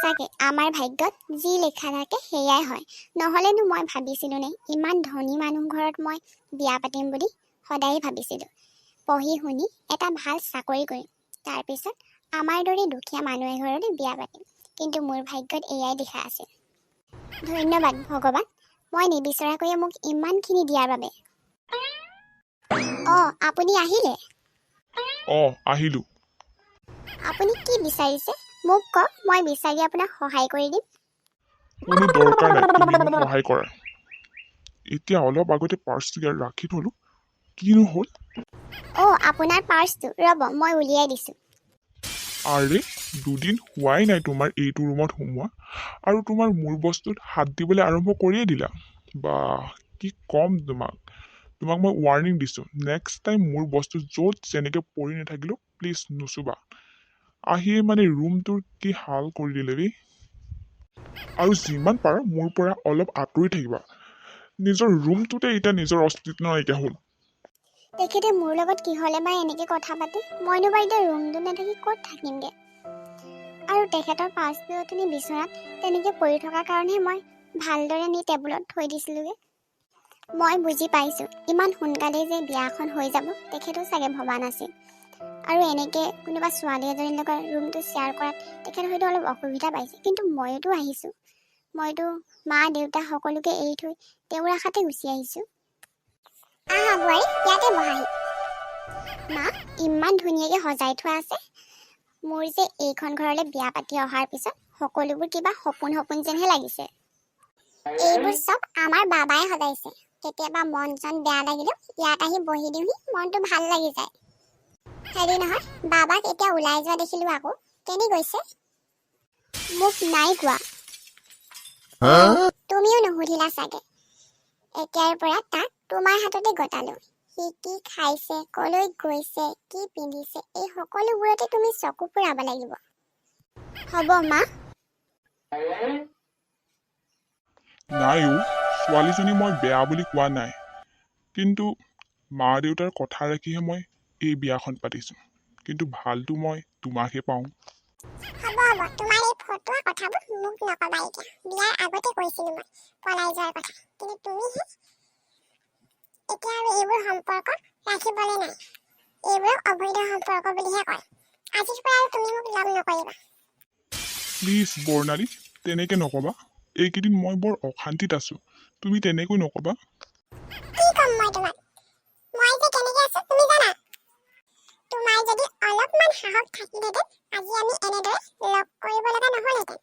সঁচাকে আমাৰ ভাগ্যত যি লিখা থাকে সেয়াই হয়। নহ'লেনো মই ভাবিছিলোঁ নে ইমান ধনী মানুহ ঘৰত মই বিয়া পাতিম বুলি সদায়ে ভাবিছিলোঁ। পঢ়ি শুনি এটা ভাল চাকৰি কৰিম। তাৰপিছত আমাৰ দৰে দুখীয়া মানুহ এঘৰতে বিয়া পাতিম। কিন্তু মোৰ ভাগ্যত এয়াই লিখা আছিল ধন্যবাদ ভগৱান মই নিবিচৰাকৈয়ে মোক ইমানখিনি দিয়াৰ বাবে। অঁ আপুনি আহিলে? অ আহিলো। আপুনি কি বিচাৰিছে? মোক কওক মই বিচাৰি আপোনাক সহায় কৰি দিম। কোনো দৰকাৰ নাই তুমি মোক সহায় কৰা। এতিয়া অলপ আগতে পাৰ্চটো ইয়াত ৰাখি থলো কিনো হ'ল? অঁ আপোনাৰ পাৰ্চটো ৰ'ব মই উলিয়াই দিছোঁ। আৰে দুদিন হোৱাই নাই তোমাৰ এইটো ৰুমত সোমোৱা আৰু তোমাৰ মোৰ বস্তুত হাত দিবলৈ আৰম্ভ কৰিয়ে দিলা। বা কি ক'ম তোমাক? তোমাক মই ৱাৰ্ণিং দিছোঁ নেক্সট টাইম মোৰ বস্তু য'ত যেনেকৈ পৰি নাথাকিলেও প্লিজ নুচুবা। আহিয়ে মানে ৰুমটোৰ কি হাল কৰি দিলে দেই আৰু যিমান পাৰা মোৰ পৰা অলপ আঁতৰি থাকিবা। নিজৰ ৰুমটোতে এতিয়া নিজৰ অস্তিত্ব নাইকিয়া হ'ল। তেখেতে মোৰ লগত কিহলে বা এনেকৈ কথা পাতে মইনো বাৰু এতিয়া ৰুমটো নাথাকি ক'ত থাকিমগৈ? আৰু তেখেতৰ অথনি বিচনাত তেনেকৈ পৰি থকাৰ কাৰণেহে মই ভালদৰে নি টেবুলত থৈ দিছিলোঁগৈ। মই বুজি পাইছোঁ ইমান সোনকালেই যে বিয়াখন হৈ যাব তেখেতেও চাগে ভবা নাছিল। আৰু এনেকৈ কোনোবা ছোৱালী এজনীৰ লগত ৰুমটো শ্বেয়াৰ কৰাত তেখেত হয়তো অলপ অসুবিধা পাইছে। কিন্তু ময়োতো আহিছোঁ। মইতো মা দেউতা সকলোকে এৰি থৈ তেওঁৰ আশাতে গুচি আহিছোঁ। আহা বোৱাৰী ইয়াতে বহাহি। মা ইমান ধুনীয়াকৈ সজাই থোৱা আছে। মোৰ যে এইখন ঘৰলৈ বিয়া পাতি অহাৰ পিছত সকলোবোৰ কিবা সপোন সপোন যেনহে লাগিছে। এইবোৰ চব আমাৰ বাবাই সজাইছে। কেতিয়াবা মন চন বেয়া লাগিলেও ইয়াত আহি বহি দিওঁহি মনটো ভাল লাগি যায়। হেৰি নহয় বাবাক এতিয়া ওলাই যোৱা দেখিলোঁ আকৌ। কেনি গৈছে? মোক নাই কোৱা। তুমিও নুসুধিলা চাগে। এতিয়াৰ পৰা তাক তোমাৰ হাততে গতালো। সি কি খাইছে কলৈ গৈছে কি পিন্ধিছে এই সকলোবোৰতে তুমি চকু ফুৰাব লাগিব। হ'ব মা। নাই অ' ছোৱালীজনী মই বেয়া বুলি কোৱা নাই। কিন্তু মা দেউতাৰ কথা ৰাখিহে মই এই বিয়াখন পাতিছোঁ। কিন্তু ভালটো মই তোমাকহে পাওঁ। হ'ব হ'ব। তোমাৰ এই ফটোৱা কথাবোৰ মোক নকবা এতিয়া। বিয়াৰ আগতে কৈছিলোঁ মই পলাই যোৱাৰ কথা। কিন্তু তুমিহে এতিয়া আৰু এইবোৰ সম্পৰ্ক ৰাখিবলৈ নাই। এইবোৰক অবৈধ সম্পৰ্ক বুলিহে কয়। আজিৰ পৰা আৰু তুমি মোক লগ নকৰিবা। প্লিজ বৰ্ণালী তেনেকৈ নক'বা। এইকেইদিন মই বৰ অশান্তিত আছোঁ। তুমি তেনেকৈ নক'বা। কি ক'ম মই তোমাক? মই যে কেনেকে আছো তুমি জানা? যদি অলপমান সাহস থাকিলেহেঁতেন আজি আমি এনেদৰে লগ কৰিব লগা নহ'লহেঁতেন।